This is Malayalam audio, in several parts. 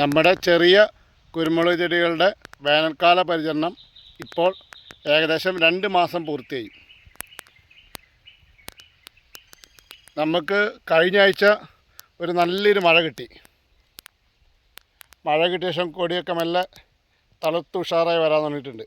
നമ്മുടെ ചെറിയ കുരുമുളക് ചെടികളുടെ വേനൽക്കാല പരിചരണം ഇപ്പോൾ ഏകദേശം രണ്ട് മാസം പൂർത്തിയായി. നമുക്ക് കഴിഞ്ഞ ആഴ്ച ഒരു നല്ലൊരു മഴ കിട്ടി. മഴ കിട്ടിയ ശേഷം കൊടിയൊക്കെ മെല്ലെ തളുത്ത് ഉഷാറായി വരാൻ തുടങ്ങിയിട്ടുണ്ട്.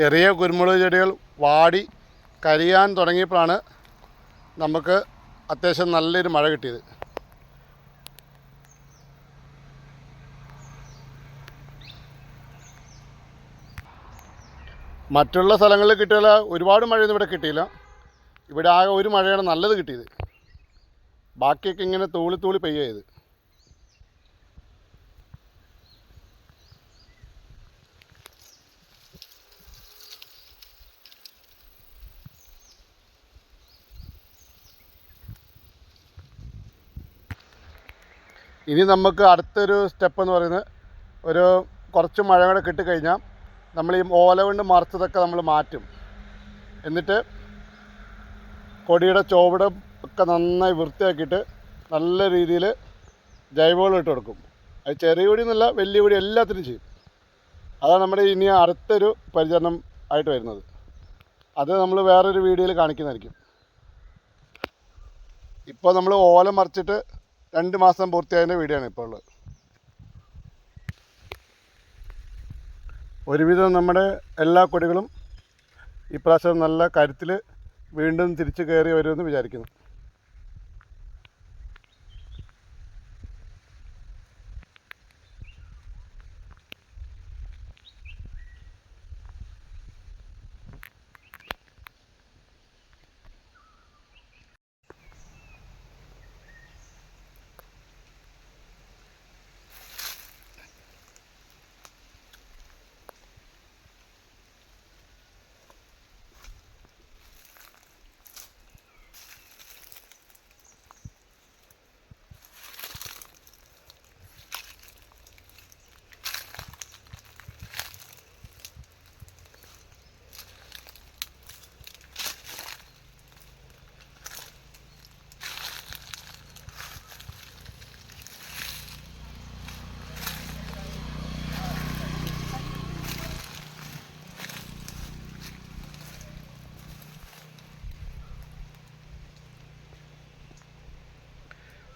ചെറിയ കുരുമുളക് ചെടികൾ വാടി കരിയാൻ തുടങ്ങിയപ്പോഴാണ് നമുക്ക് അത്യാവശ്യം നല്ലൊരു മഴ കിട്ടിയത്. മറ്റുള്ള സ്ഥലങ്ങളിൽ കിട്ടിയാൽ ഒരുപാട് മഴയൊന്നും ഇവിടെ കിട്ടിയില്ല. ഇവിടെ ആകെ ഒരു മഴയാണ് നല്ലത് കിട്ടിയത്. ബാക്കിയൊക്കെ ഇങ്ങനെ തൂളി തൂളി പെയ്യുക ഇനി നമുക്ക് അടുത്തൊരു സ്റ്റെപ്പ് എന്ന് പറയുന്നത് ഒരു കുറച്ച് മഴ കൂടെ കിട്ടിക്കഴിഞ്ഞാൽ നമ്മൾ ഈ ഓല കൊണ്ട് മറച്ചതൊക്കെ നമ്മൾ മാറ്റും. എന്നിട്ട് കൊടിയുടെ ചുവട് ഒക്കെ നന്നായി വൃത്തിയാക്കിയിട്ട് നല്ല രീതിയിൽ ജൈവവളം ഇട്ട് കൊടുക്കും. അത് ചെറിയ കൊടി എന്നല്ല വലിയ കൊടി എല്ലാത്തിനും ചെയ്യും. അതാണ് നമ്മുടെ ഇനി അടുത്തൊരു പരിചരണം ആയിട്ട് വരുന്നത്. അത് നമ്മൾ വേറൊരു വീഡിയോയിൽ കാണിക്കുന്നതായിരിക്കും. ഇപ്പോൾ നമ്മൾ ഓല മറിച്ചിട്ട് രണ്ട് മാസം പൂർത്തിയായതിന്റെ വീടാണ് ഇപ്പോൾ ഉള്ളത്. ഒരുവിധം നമ്മുടെ എല്ലാ കൊടികളും ഇപ്രാവശ്യം നല്ല കരുത്തിൽ വീണ്ടും തിരിച്ചു കയറി വരുമെന്ന് വിചാരിക്കുന്നു.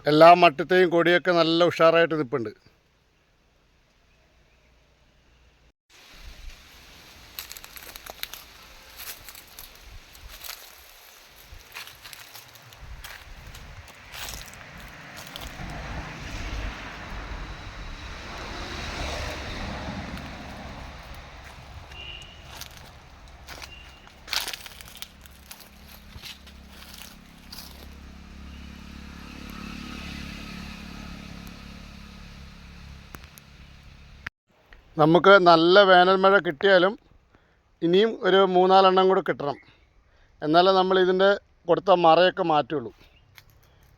എല്ലാ മട്ടത്തെയും കൊടിയൊക്കെ നല്ല ഉഷാറായിട്ട് നിൽപ്പുണ്ട്. നമുക്ക് നല്ല വേനൽ മഴ കിട്ടിയാലും ഇനിയും ഒരു മൂന്നാലെണ്ണം കൂടെ കിട്ടണം. എന്നാലേ നമ്മൾ ഇതിന്റെ കൊടുത്ത മറയൊക്കെ മാറ്റുള്ളൂ.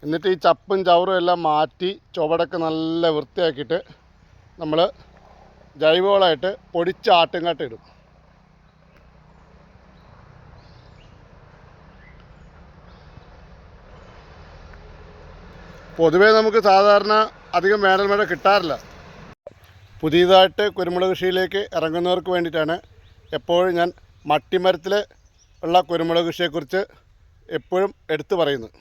എന്നിട്ട് ഈ ചപ്പും ചവറും എല്ലാം മാറ്റി ചുവടൊക്കെ നല്ല വൃത്തിയാക്കിയിട്ട് നമ്മൾ ജൈവവളമായിട്ട് പൊടിച്ച് ഇടും. പൊതുവേ നമുക്ക് സാധാരണ അധികം വേനൽ മഴ കിട്ടാറില്ല. പുതിയതായിട്ട് കുരുമുളക് കൃഷിയിലേക്ക് ഇറങ്ങുന്നവർക്ക് വേണ്ടിയിട്ടാണ് എപ്പോഴും ഞാൻ മട്ടിമരത്തിൽ ഉള്ള കുരുമുളക് കൃഷിയെക്കുറിച്ച് എപ്പോഴും എടുത്തു പറയുന്നത്.